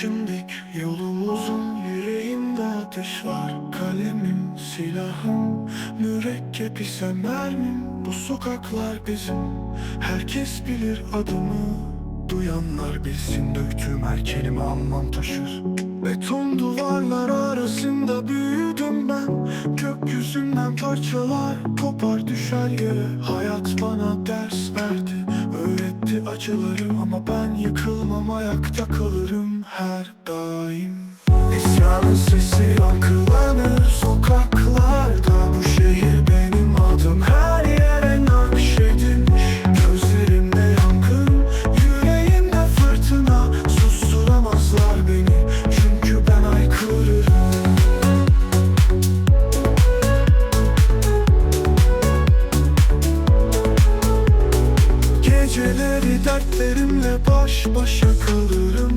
şimdik yolumuzun yüreğimde ateş var. Kalemim, silahım, mürekkep ise mermim. Bu sokaklar bizim, herkes bilir adımı Duyanlar bilsin döktüğüm her kelime anlam taşır. Beton duvarlar arasında büyüdüm ben. Gökyüzünden parçalar kopar düşer yere. Hayat bana ders verdi Öğretti acıları ama ben yıkılmam ayakta kalırım her daim Geceleri dertlerimle baş başa kalırım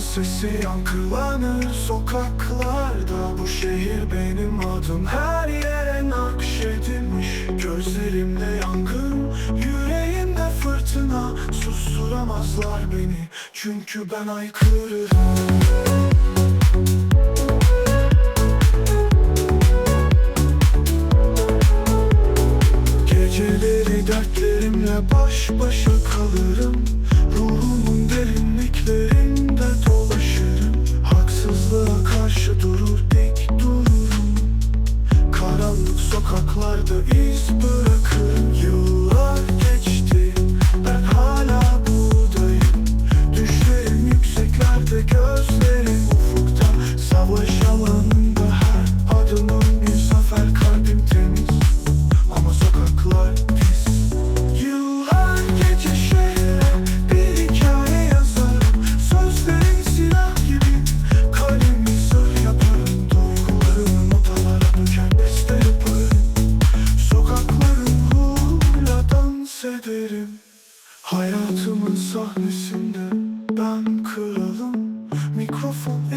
sesi yankılanır sokaklarda. Bu şehir benim adım. Her yere nakşedilmiş. Gözlerimde yangın, yüreğimde fırtına. Susturamazlar beni çünkü ben aykırırım Geceleri dertlerimle baş başa kalırım. Ruhumun derinliklerinde sokaklarda iz bırakırım dans ederim. Hayatımın sahnesinde ben kralım Mikrofon